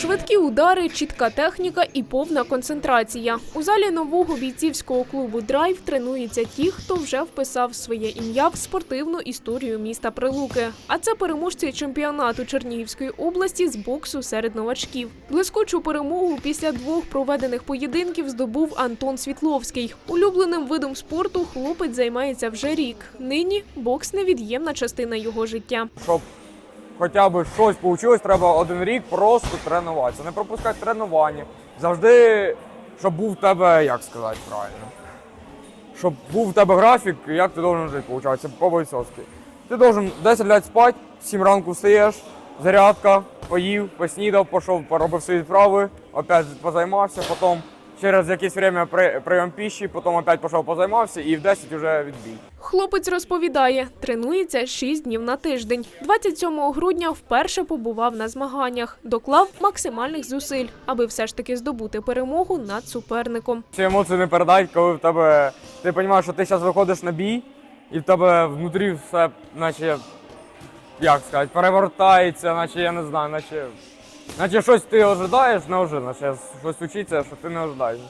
Швидкі удари, чітка техніка і повна концентрація. У залі нового бійцівського клубу Драйв тренуються ті, хто вже вписав своє ім'я в спортивну історію міста Прилуки. А це переможці чемпіонату Чернігівської області з боксу серед новачків. Блискучу перемогу після двох проведених поєдинків здобув Антон Світловський. Улюбленим видом спорту хлопець займається вже рік. Нині бокс невід'ємна частина його життя. Хоча б щось вийшло, треба один рік просто тренуватися. Не пропускати тренування. Завжди, щоб був в тебе, як сказати правильно. Щоб був в тебе графік, як ти должен жити, виходить, по бойцовськи. Ти должен 10 лет спати, 7 ранку встаєш, зарядка, поїв, поснідав, пішов, поробив свої справи, опять позаймався, потім через якесь при- прийом піші, потім опять пішов позаймався і в 10 вже відбій. Хлопець розповідає, тренується 6 днів на тиждень. 27 грудня вперше побував на змаганнях, доклав максимальних зусиль, аби все ж таки здобути перемогу над суперником. Ці емоції не передають, коли в тебе ти розумієш, що ти зараз виходиш на бій, і в тебе внутрі все, наче як сказати, перевертається, наче я не знаю, наче, наче щось ти ожидаєш, не ожидаєш. Щось случиться, що ти не ожидаєш.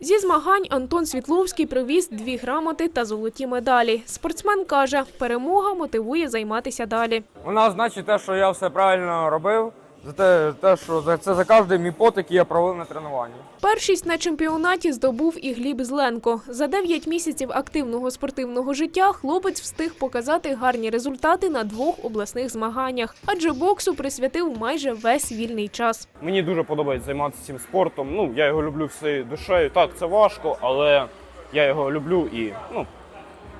Зі змагань Антон Світловський привіз дві грамоти та золоті медалі. Спортсмен каже, перемога мотивує займатися далі. Вона значить те, що я все правильно робив, за те, те що за це за кожний мій пот, який я провів на тренуванні. Першість на чемпіонаті здобув і Гліб Зленко. За 9 місяців активного спортивного життя хлопець встиг показати гарні результати на двох обласних змаганнях, адже боксу присвятив майже весь вільний час. Мені дуже подобається займатися цим спортом. Ну, я його люблю всією душею. Так, це важко, але я його люблю і ну,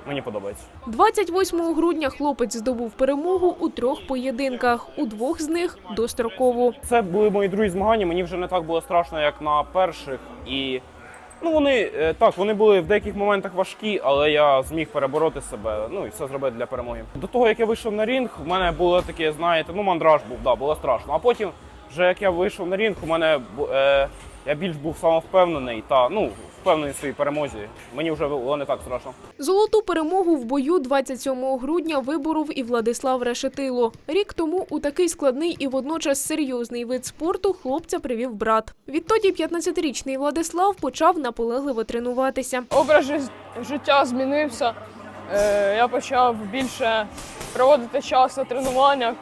мені подобається. 28 грудня хлопець здобув перемогу у трьох поєдинках, у двох з них дострокову. Це були мої другі змагання. Мені вже не так було страшно, як на перших. І ну вони е, так, вони були в деяких моментах важкі, але я зміг перебороти себе. Ну і все зробити для перемоги. До того як я вийшов на рінг, в мене було таке, знаєте, ну мандраж був, да, було страшно. А потім, вже як я вийшов на рінг, у мене е, я більш був самовпевнений та ну впевнений в своїй перемозі. Мені вже було не так страшно. Золоту перемогу в бою 27 грудня виборов і Владислав Решетило. Рік тому у такий складний і водночас серйозний вид спорту хлопця привів брат. Відтоді 15-річний Владислав почав наполегливо тренуватися. образ життя змінився. Е, Я почав більше проводити час на тренуваннях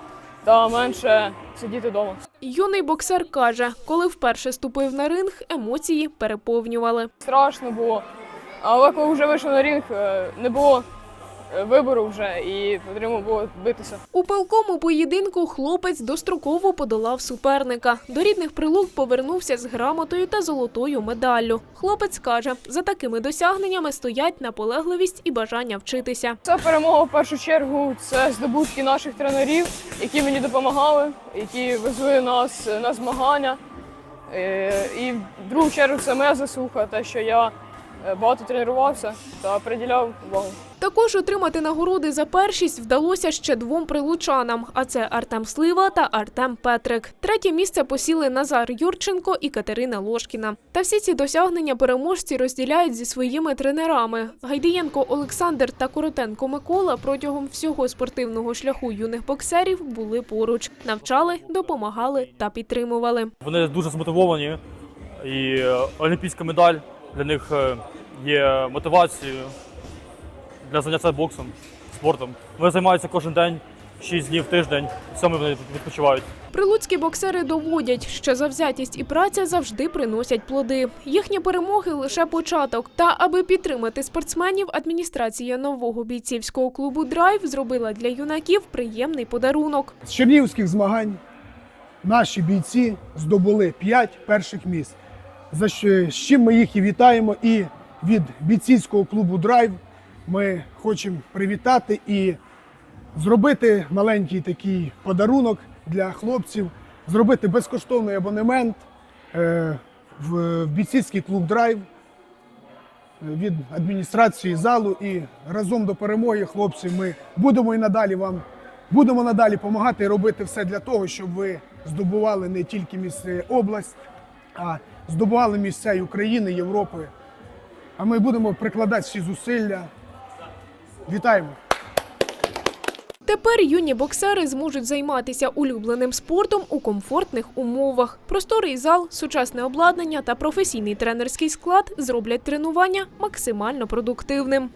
та менше сидіти вдома. Юний боксер каже, коли вперше ступив на ринг, емоції переповнювали. Страшно було. Але коли вже вийшов на рінг, е, не було вибору вже і потрібно було битися. У пилкому поєдинку хлопець достроково подолав суперника. До рідних прилук повернувся з грамотою та золотою медаллю. Хлопець каже, за такими досягненнями стоять наполегливість і бажання вчитися. Це перемога в першу чергу. Це здобутки наших тренерів, які мені допомагали, які везли нас на змагання. Е, І в другу чергу це моя заслуга, те, що я е, багато тренувався та приділяв увагу. Також отримати нагороди за першість вдалося ще двом прилучанам, а це Артем Слива та Артем Петрик. Третє місце посіли Назар Юрченко і Катерина Лошкіна. Та всі ці досягнення переможці розділяють зі своїми тренерами. Гайдієнко Олександр та Коротенко Микола протягом всього спортивного шляху юних боксерів були поруч, навчали, допомагали та підтримували. Вони дуже змотивовані, і е, олімпійська медаль для них е, є мотивацією для заняття боксом, спортом. Вони займаються кожен день, 6 днів в тиждень, саме вони відпочивають. Прилуцькі боксери доводять, що завзятість і праця завжди приносять плоди. Їхні перемоги лише початок. Та аби підтримати спортсменів, адміністрація нового бійцівського клубу Драйв зробила для юнаків приємний подарунок. З чернігівських змагань наші бійці здобули 5 перших місць. За що з чим ми їх і вітаємо. І від бійцівського клубу Драйв ми хочемо привітати і зробити маленький такий подарунок для хлопців, зробити безкоштовний абонемент е, в бійцівський клуб Драйв від адміністрації залу і разом до перемоги, хлопці, ми будемо і надалі вам будемо надалі допомагати і робити все для того, щоб ви здобували не тільки місце область, а здобували місця і України, Європи. А ми будемо прикладати всі зусилля. Вітаємо! Тепер юні боксери зможуть займатися улюбленим спортом у комфортних умовах. Просторий зал, сучасне обладнання та професійний тренерський склад зроблять тренування максимально продуктивним.